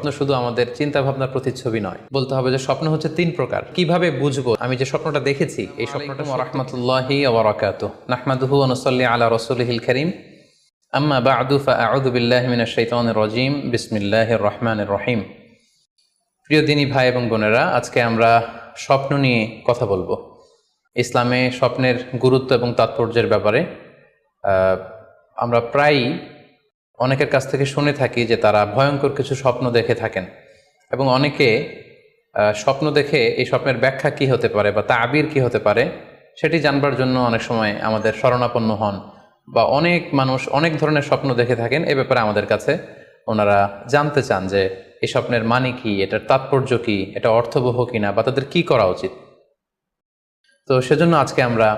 স্বপ্ন শুধু আমাদের চিন্তা ভাবনার প্রতিচ্ছবি নয়। বলতে হবে যে স্বপ্ন হচ্ছে তিন প্রকার। কীভাবে বুঝব? আমি যে স্বপ্নটা দেখেছি এই স্বপ্নটা রহমতুল্লাহি ওবরাকাতু নাহমাদুহু অনুসল্লি আলা রসুলহিল করিম। আম্মা রাজিম। রহিম। প্রিয় দিনী ভাই এবং বোনেরা আজকে আমরা স্বপ্ন নিয়ে কথা বলব। ইসলামে স্বপ্নের গুরুত্ব এবং তাৎপর্যের ব্যাপারে আহ, আমরা প্রায়ই অনেকের কাছ থেকে শুনে থাকি যে তারা ভয়ঙ্কর কিছু স্বপ্ন দেখে থাকেন। এবং অনেকে স্বপ্ন দেখে এই স্বপ্নের ব্যাখ্যা কি হতে পারে বা তা আবির কি হতে পারে, সেটি জানবার জন্য অনেক সময় আমাদের শরণাপন্ন হন বা অনেক মানুষ অনেক ধরনের স্বপ্ন দেখে থাকেন। এ ব্যাপারে আমাদের কাছে ওনারা জানতে চান যে এই স্বপ্নের মানে কি, এটার তাৎপর্য কি, এটা অর্থবহ কিনা বা তাদের কি করা উচিত। তো সেজন্য আজকে আমরা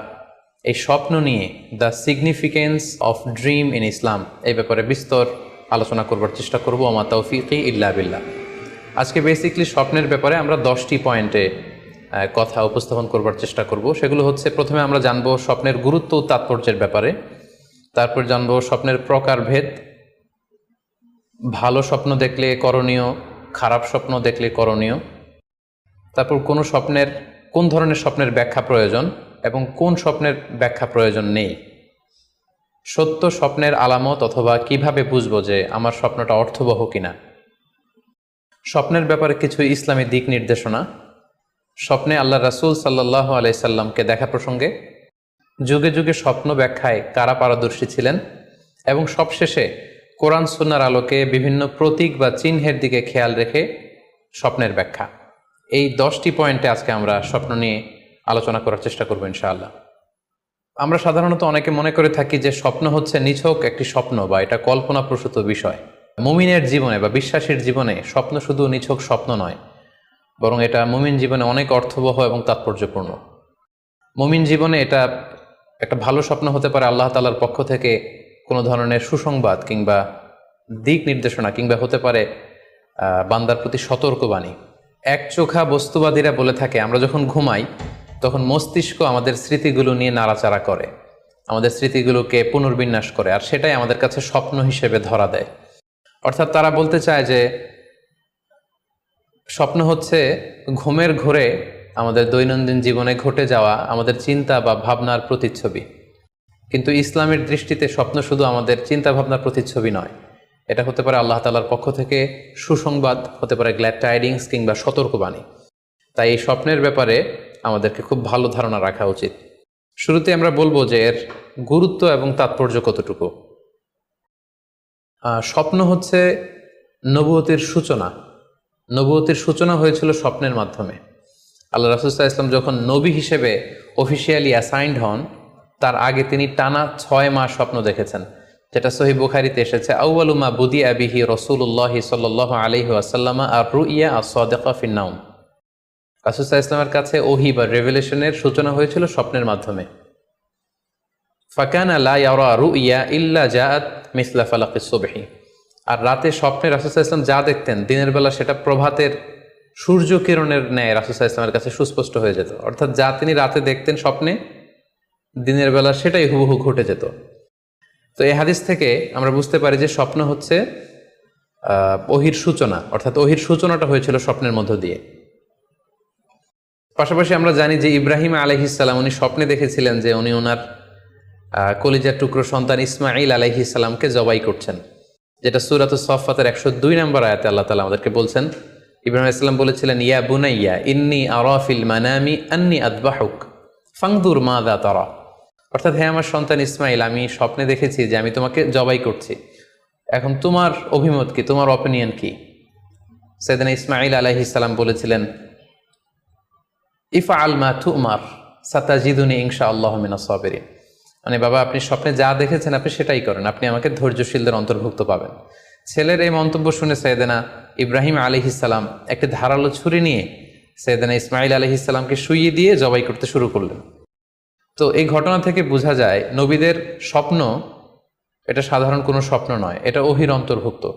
এই স্বপ্ন নিয়ে the significance of dream in Islam এই ব্যাপারে বিস্তর আলোচনা করবার চেষ্টা করব। আমার তৌফিকি ইল্লা বিল্লাহ। আজকে বেসিকলি স্বপ্নের ব্যাপারে আমরা দশটি পয়েন্টে কথা উপস্থাপন করবার চেষ্টা করব। সেগুলো হচ্ছে প্রথমে আমরা জানব স্বপ্নের গুরুত্ব ও তাৎপর্যের ব্যাপারে। তারপর জানব স্বপ্নের প্রকারভেদ ভালো স্বপ্ন দেখলে করণীয়, খারাপ স্বপ্ন দেখলে করণীয়। তারপর কোনো স্বপ্নের, কোন ধরনের স্বপ্নের ব্যাখ্যা প্রয়োজন? এবং কোন স্বপ্নের ব্যাখ্যা প্রয়োজন নেই? সত্য স্বপ্নের আলামত অথবা কীভাবে বুঝব যে আমার স্বপ্নটা অর্থবহ কিনা? স্বপ্নের ব্যাপারে কিছু ইসলামী দিক নির্দেশনা। স্বপ্নে আল্লাহ রাসূল সাল্লাহ আলাইসাল্লামকে দেখা প্রসঙ্গে, যুগে যুগে স্বপ্ন ব্যাখ্যায় কারা পারদর্শী ছিলেন এবং সবশেষে কোরআন সুন্নার আলোকে বিভিন্ন প্রতীক বা চিহ্নের দিকে খেয়াল রেখে স্বপ্নের ব্যাখ্যা। এই দশটি পয়েন্টে আজকে আমরা স্বপ্ন নিয়ে আলোচনা করার চেষ্টা করব, ইনশাআল্লাহ। আমরা সাধারণত অনেকে মনে করে থাকি যে স্বপ্ন হচ্ছে নিছক একটি স্বপ্ন বা এটা কল্পনাপ্রসূত বিষয়। মুমিনের জীবনে বা বিশ্বাসীর জীবনে স্বপ্ন শুধু নিছক স্বপ্ন নয়, বরং এটা মুমিন জীবনে অনেক অর্থবহ এবং তাৎপর্যপূর্ণ। মুমিন জীবনে এটা একটা ভালো স্বপ্ন হতে পারে আল্লাহ তালার পক্ষ থেকে কোনো ধরনের সুসংবাদ কিংবা দিক নির্দেশনা কিংবা হতে পারে বান্দার প্রতি সতর্কবাণী। এক চোখা বস্তুবাদীরা বলে থাকে, আমরা যখন ঘুমাই তখন মস্তিষ্ক আমাদের স্মৃতিগুলো নিয়ে নাড়াচাড়া করে। আমাদের স্মৃতিগুলোকে পুনর্বিন্যাস করে, আর সেটাই আমাদের কাছে স্বপ্ন হিসেবে ধরা দেয়। অর্থাৎ তারা বলতে চায় যে, স্বপ্ন হচ্ছে ঘুমের ঘোরে আমাদের দৈনন্দিন জীবনে ঘটে যাওয়া আমাদের চিন্তা বা ভাবনার প্রতিচ্ছবি। কিন্তু ইসলামের দৃষ্টিতে স্বপ্ন শুধু আমাদের চিন্তা ভাবনার প্রতিচ্ছবি নয়। এটা হতে পারে আল্লাহ তালার পক্ষ থেকে সুসংবাদ, হতে পারে গ্ল্যাড টাইডিংস কিংবা সতর্কবাণী। তাই এই স্বপ্নের ব্যাপারে আমাদেরকে খুব ভালো ধারণা রাখা উচিত। শুরুতে আমরা বলব যে এর গুরুত্ব এবং তাৎপর্য কতটুকু। স্বপ্ন হচ্ছে নবুয়তির সূচনা। নবুয়তির সূচনা হয়েছিল স্বপ্নের মাধ্যমে। আল্লাহ রাসুল্লাহ ইসলাম যখন নবী হিসেবে অফিসিয়ালি অ্যাসাইন্ড হন, তার আগে তিনি টানা ছয় মাস স্বপ্ন দেখেছেন, যেটা সহি বুখারিতে এসেছে আউআলুমা বুদি আবিহি রসুল্লাহ সাল আলহি আসাল্লামা আর রুইয়া আর সদেকা ফিন্নাউম রাসুল্লাহ ইসলামের কাছে ওহি বা রেভেলেশনের সূচনা হয়েছিল স্বপ্নের মাধ্যমে। ইয়ারা সুবহি। আর রাতে স্বপ্নে রাসুসাহ ইসলাম যা দেখতেন, দিনের বেলা সেটা প্রভাতের সূর্য কিরণের ন্যায় রাসুসাহ ইসলামের কাছে সুস্পষ্ট হয়ে যেত। অর্থাৎ যা তিনি রাতে দেখতেন স্বপ্নে, দিনের বেলা সেটাই হুবহু ঘটে যেত। তো এই হাদিস থেকে আমরা বুঝতে পারি যে স্বপ্ন হচ্ছে ওহির সূচনা, অর্থাৎ ওহির সূচনাটা হয়েছিল স্বপ্নের মধ্য দিয়ে। পাশাপাশি আমরা জানি যে ইব্রাহিম আলহিসাল্লাম উনি স্বপ্নে দেখেছিলেন যে উনি ওনার কলিজার টুকরো সন্তান ইসমাইল আলহিসাল্লামকে জবাই করছেন, যেটা সুরাত সফাতের একশো দুই নম্বর আয়াতে আল্লাহ তালা আমাদেরকে বলছেন, ইব্রাহিম ইসলাম বলেছিলেন, ইয়া বুনাইয়া, ইন্নি আরাফিল মানামি আন্নি আদবাহুক, ফাংদুর মা দা তারা। অর্থাৎ হ্যাঁ আমার সন্তান ইসমাইল আমি স্বপ্নে দেখেছি যে আমি তোমাকে জবাই করছি। এখন তোমার অভিমত কি? তোমার অপিনিয়ন কি? সেদিন ইসমাইল আলাইহিসাল্লাম বলেছিলেন ইফা আল মা তুমার, সাতাজিদুনি ইনশা আল্লাহ মিনা সাবেরিন। মানে বাবা, আপনি স্বপ্নে যা দেখেছেন, আপনি সেটাই করেন। আপনি আমাকে ধৈর্যশীলদের অন্তর্ভুক্ত পাবেন। ছেলের এই মন্তব্য শুনে সৈয়দেনা ইব্রাহিম আলিহিসাল্লাম একটি ধারালো ছুরি নিয়ে সৈয়দেনা ইসমাইল আলিহিসাল্লামকে শুইয়ে দিয়ে জবাই করতে শুরু করলেন। তো এই ঘটনা থেকে বোঝা যায়, নবীদের স্বপ্ন এটা সাধারণ কোনো স্বপ্ন নয়, এটা অহির অন্তর্ভুক্ত।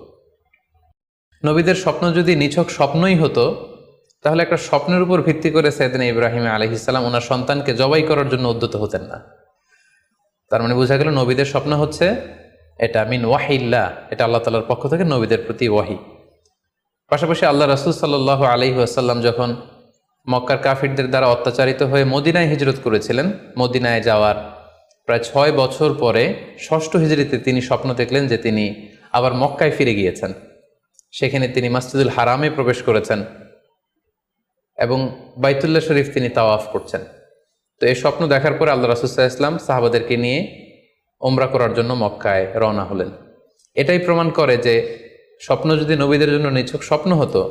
নবীদের স্বপ্ন যদি নিছক স্বপ্নই হতো তাহলে একটা স্বপ্নের উপর ভিত্তি করে সৈয়দিন ইব্রাহিম আলহিসাল্লাম ওনার সন্তানকে জবাই করার জন্য উদ্যত হতেন না। তার মানে বোঝা গেল নবীদের স্বপ্ন হচ্ছে এটা মিন ওয়াহিল্লা এটা আল্লাহ তালার পক্ষ থেকে নবীদের প্রতি ওয়াহি। পাশাপাশি আল্লাহ রাসুল সাল্লাহ আলি আসাল্লাম যখন মক্কার কাফিরদের দ্বারা অত্যাচারিত হয়ে মদিনায় হিজরত করেছিলেন, মদিনায় যাওয়ার প্রায় ছয় বছর পরে ষষ্ঠ হিজরিতে তিনি স্বপ্ন দেখলেন যে তিনি আবার মক্কায় ফিরে গিয়েছেন। সেখানে তিনি মাসজিদুল হারামে প্রবেশ করেছেন। এবং বাইতুল্লাহ শরীফ তিনি তাওয়াফ করছেন। তো এই স্বপ্ন দেখার পরে আল্লাহ রাসুসাহ ইসলাম সাহাবাদেরকে নিয়ে ওমরা করার জন্য মক্কায় রওনা হলেন। এটাই প্রমাণ করে যে স্বপ্ন যদি নবীদের জন্য নিছক স্বপ্ন হতো,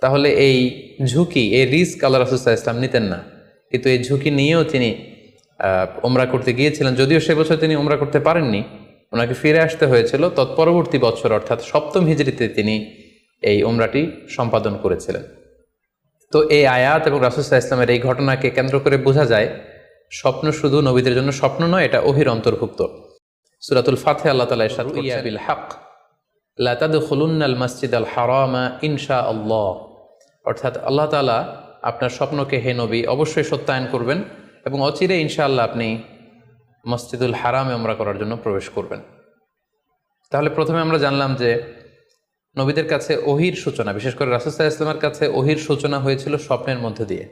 তাহলে এই ঝুঁকি, এই রিস্ক আল্লাহ রাসুসাহ ইসলাম নিতেন না। কিন্তু এই ঝুঁকি নিয়েও তিনি ওমরা করতে গিয়েছিলেন। যদিও সে বছর তিনি ওমরা করতে পারেননি, ওনাকে ফিরে আসতে হয়েছিল। তৎপরবর্তী বছর অর্থাৎ সপ্তম হিজড়িতে তিনি এই ওমরাটি সম্পাদন করেছিলেন। তো এই আয়াত এবং রাসুসাহ ইসলামের এই ঘটনাকে কেন্দ্র করে বোঝা যায় স্বপ্ন শুধু নবীদের জন্য স্বপ্ন নয় এটা অহির অন্তর্ভুক্ত। সুরাতুল ফাতে আল্লাহ তালা ইরশাদ করছেন। বিল হক। লা তাদখুলুন্নাল মসজিদ আল হারামা ইনশা আল্লাহ। অর্থাৎ আল্লাহ তাআলা আপনার স্বপ্নকে হে নবী অবশ্যই সত্যায়ন করবেন এবং অচিরে ইনশাআল্লাহ আপনি মসজিদুল হারামে আমরা করার জন্য প্রবেশ করবেন। তাহলে প্রথমে আমরা জানলাম যে নবীদের কাছে ওহির সূচনা, বিশেষ করে রাসুসাহ ইসলামের কাছে ওহির সূচনা হয়েছিল স্বপ্নের মধ্য দিয়ে।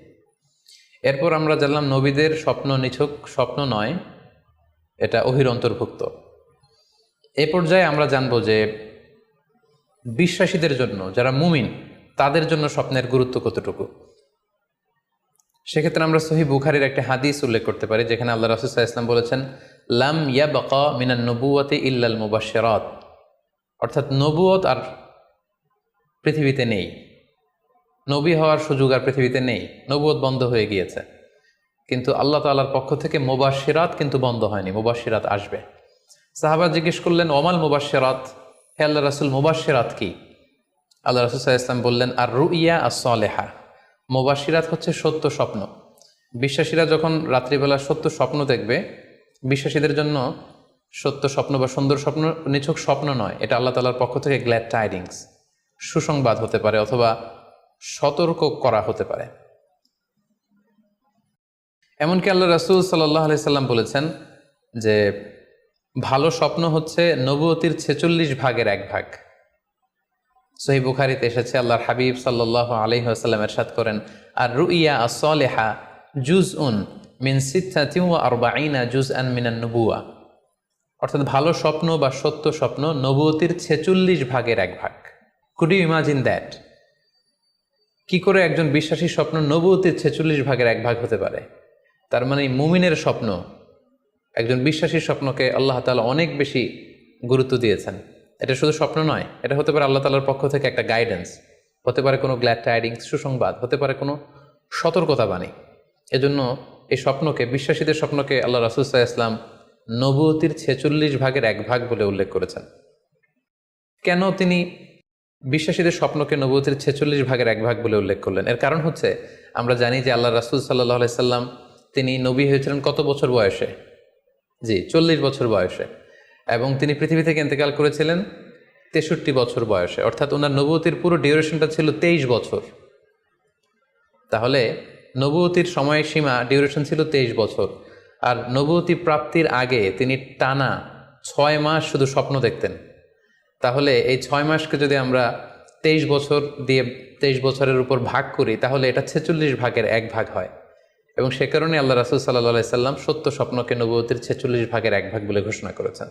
এরপর আমরা জানলাম নবীদের স্বপ্ন নিছক, স্বপ্ন নয়, এটা ওহির অন্তর্ভুক্ত। এ পর্যায়ে আমরা জানব যে বিশ্বাসীদের জন্য, যারা মুমিন, তাদের জন্য স্বপ্নের গুরুত্ব কতটুকু? সেক্ষেত্রে আমরা সহি বুখারির একটা হাদিস উল্লেখ করতে পারি, যেখানে আল্লাহ রাসুসাহ ইসলাম বলেছেন, লাম ইয়া বাকা মিনান নবুয়তে ইল্লাল মুবাশশিরাত। অর্থাৎ নবুয়ত আর পৃথিবীতে নেই। নবী হওয়ার সুযোগ আর পৃথিবীতে নেই। নবুয়ত বন্ধ হয়ে গিয়েছে। কিন্তু আল্লাহ তাআলার পক্ষ থেকে মুবাশশিরাত কিন্তু বন্ধ হয়নি। মুবাশশিরাত আসবে। সাহাবা জিজ্ঞেস করলেন ওমাল মুবাশশিরাত? হে আল্লাহ রাসুল, মুবাশশিরাত কি? আল্লাহ রাসুল ইসলাম বললেন আর রুইয়া আর সলেহা মুবাশশিরাত হচ্ছে সত্য স্বপ্ন। বিশ্বাসীরা যখন রাত্রিবেলা সত্য স্বপ্ন দেখবে, বিশ্বাসীদের জন্য সত্য স্বপ্ন বা সুন্দর স্বপ্ন নিছক স্বপ্ন নয়। এটা আল্লাহ তালার পক্ষ থেকে গ্ল্যাড টাইডিংস সুসংবাদ হতে পারে অথবা সতর্ক করা হতে পারে। এমনকি আল্লাহ রাসুল সাল্লাহ সাল্লাম বলেছেন যে, ভালো স্বপ্ন হচ্ছে নবুয়তির ছেচল্লিশ ভাগের এক ভাগ। সহি বুখারিতে এসেছে, আল্লাহর হাবিব সাল্লাহ আলহি আসাল্লাম এরশাদ করেন, আর রুইয়া আসলেহা জুজ উন মিন সিদ্ধাতিউ আরবাইনা জুজ আন মিনান নবুয়া অর্থাৎ ভালো স্বপ্ন বা সত্য স্বপ্ন নবুয়তির ছেচল্লিশ ভাগের এক ভাগ। কুড ইউ ইমাজিন দ্যাট কি করে একজন বিশ্বাসী স্বপ্ন নবুয়তির ছেচল্লিশ ভাগের এক ভাগ হতে পারে? তার মানে মুমিনের স্বপ্ন, একজন বিশ্বাসীর স্বপ্নকে আল্লাহ তাআলা অনেক বেশি গুরুত্ব দিয়েছেন। এটা শুধু স্বপ্ন নয়, এটা হতে পারে আল্লাহ তালার পক্ষ থেকে একটা গাইডেন্স হতে পারে কোনো গ্ল্যাড টাইডিংস সুসংবাদ, হতে পারে কোনো সতর্কতা বাণী এজন্য এই স্বপ্নকে, বিশ্বাসীদের স্বপ্নকে আল্লাহ রাসুসাহ ইসলাম নবুতির ছেচল্লিশ ভাগের এক ভাগ বলে উল্লেখ করেছেন। কেন তিনি বিশ্বাসীদের স্বপ্নকে নবুতির ছেচল্লিশ ভাগের এক ভাগ বলে উল্লেখ করলেন। এর কারণ হচ্ছে, আমরা জানি যে আল্লাহ রাসুল সাল্লাহ আলাইসাল্লাম তিনি নবী হয়েছিলেন কত বছর বয়সে? জি, চল্লিশ বছর বয়সে। এবং তিনি পৃথিবী থেকে ইন্তেকাল করেছিলেন তেষট্টি বছর বয়সে। অর্থাৎ ওনার নবুতির পুরো ডিউরেশনটা ছিল তেইশ বছর। তাহলে নবুতির সময়সীমা ডিউরেশন ছিল তেইশ বছর। আর নবুতি প্রাপ্তির আগে তিনি টানা ছয় মাস শুধু স্বপ্ন দেখতেন। তাহলে এই ছয় মাসকে যদি আমরা তেইশ বছর দিয়ে তেইশ বছরের উপর ভাগ করি, তাহলে এটা ছেচল্লিশ ভাগের এক ভাগ হয়। এবং সে কারণে আল্লাহ রাসুল সাল্লাহ সাল্লাম সত্য স্বপ্নকে নবতির ছেচল্লিশ ভাগের এক ভাগ বলে ঘোষণা করেছেন।